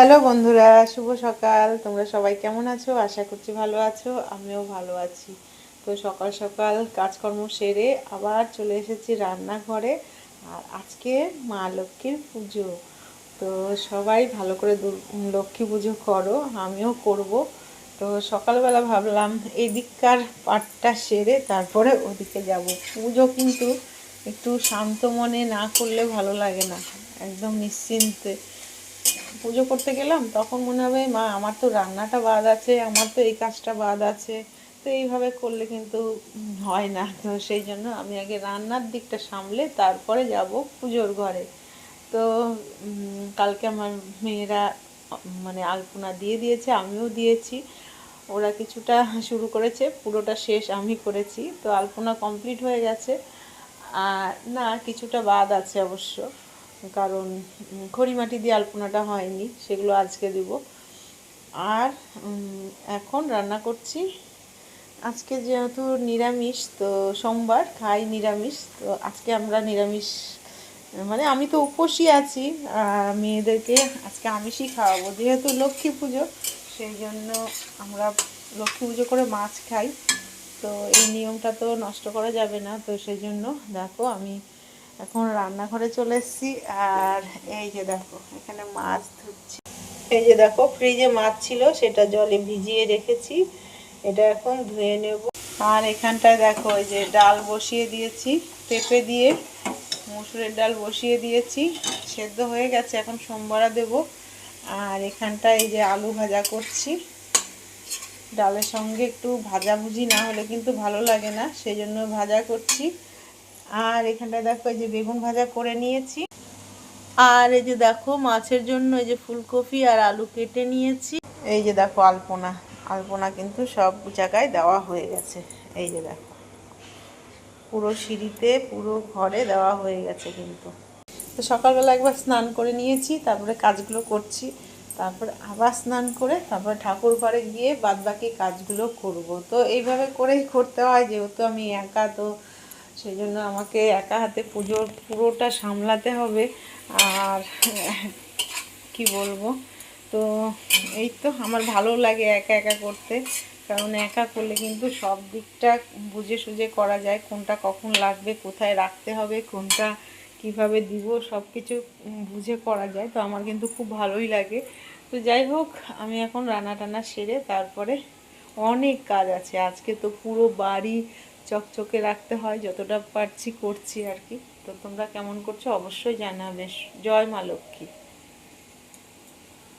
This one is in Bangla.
হ্যালো বন্ধুরা, শুভ সকাল। তোমরা সবাই কেমন আছো? আশা করছি ভালো আছো, আমিও ভালো আছি। তো সকাল সকাল কাজকর্ম সেরে আবার চলে এসেছি রান্নাঘরে। আর আজকে মা লক্ষ্মীর পুজো। তো সবাই ভালো করে লক্ষ্মী পুজো করো, আমিও করব। তো সকালবেলা ভাবলাম এদিককার পাটটা সেরে তারপরে ওদিকে যাব। পুজো কিন্তু একটু শান্ত মনে না করলে ভালো লাগে না, একদম নিশ্চিন্তে। পুজো করতে গেলাম, তখন মনে হবে, মা, আমার তো রান্নাটা বাদ আছে, আমার তো এই কাজটা বাদ আছে। তো এইভাবে করলে কিন্তু হয় না। তো সেই জন্য আমি আগে রান্নার দিকটা সামলে তারপরে যাব পুজোর ঘরে। তো কালকে আমার মেয়েরা মানে আলপনা দিয়ে দিয়েছে, আমিও দিয়েছি। ওরা কিছুটা শুরু করেছে, পুরোটা শেষ আমি করেছি। তো আলপনা কমপ্লিট হয়ে গেছে। আর না, কিছুটা বাদ আছে অবশ্য। কারণ খড়িমাটি দিয়ে আলপনাটা হয়নি, সেগুলো আজকে দিব। আর এখন রান্না করছি, আজকে যেহেতু নিরামিষ, তো সোমবার খাই নিরামিষ, তো আজকে আমরা নিরামিষ মানে আমি তো উপসী আছি মেয়েদেরকে আজকে আমিষই খাওয়াবো, যেহেতু লক্ষ্মী পুজো, সেই জন্য আমরা লক্ষ্মী পুজো করে মাছ খাই। তো এই নিয়মটা তো নষ্ট করা যাবে না, তো সেই জন্য দেখো আমি এখন রান্নাঘরে চলে এসেছি, আর এই যে দেখো, এখানে মাছ ধুচ্ছি এই যে দেখো, ফ্রিজে মাছ ছিল, সেটা জলে ভিজিয়ে রেখেছি। এটা এখন ধুয়ে নেব। আর এখানটায় দেখো এই যে ডাল বসিয়ে দিয়েছি, পেঁপে দিয়ে, মুসুরের ডাল বসিয়ে দিয়েছি, সেদ্ধ হয়ে গেছে, এখন সোমবারা দেব। আর এখানটায় এই যে আলু ভাজা করছি। ডালের সঙ্গে একটু ভাজাভুজি না হলে কিন্তু ভালো লাগে না সেই জন্য ভাজা করছি। আর এখানটায় দেখো এই যে বেগুন ভাজা করে নিয়েছি। আর এই যে দেখো মাছের জন্য এই যে ফুলকপি আর আলু কেটে নিয়েছি। এই যে দেখো আলপনা আলপনা কিন্তু সব জায়গায় দেওয়া হয়ে গেছে। এই যে দেখো, পুরো সিঁড়িতে, পুরো ঘরে দেওয়া হয়ে গেছে কিন্তু। তো সকালবেলা একবার স্নান করে নিয়েছি, তারপরে কাজগুলো করছি। তারপরে আবার স্নান করে তারপরে ঠাকুর ঘরে গিয়ে বাদবাকি কাজগুলো করব। তো এইভাবে করেই করতে হয়, যেহেতু আমি একা, তো সেই জন্য আমাকে একা হাতে পুজোর পুরোটা সামলাতে হবে। আর কি বলব? তো এই তো আমার ভালো লাগে একা একা করতে। কারণ একা করলে কিন্তু সব দিকটা বুঝে সুঝে করা যায়, কোনটা কখন লাগবে, কোথায় রাখতে হবে, কোনটা কীভাবে দিব সব কিছু বুঝে করা যায়। তো আমার কিন্তু খুব ভালোই লাগে। তো যাই হোক, আমি এখন রান্না টানা সেরে তারপরে অনেক কাজ আছে। আজকে তো পুরো বাড়ি চকচকে রাখতে হয়, যতটা পারছি করছি আর কি। তো তোমরা কেমন করছ অবশ্যই জানাবে। জয় মা লক্ষ্মী।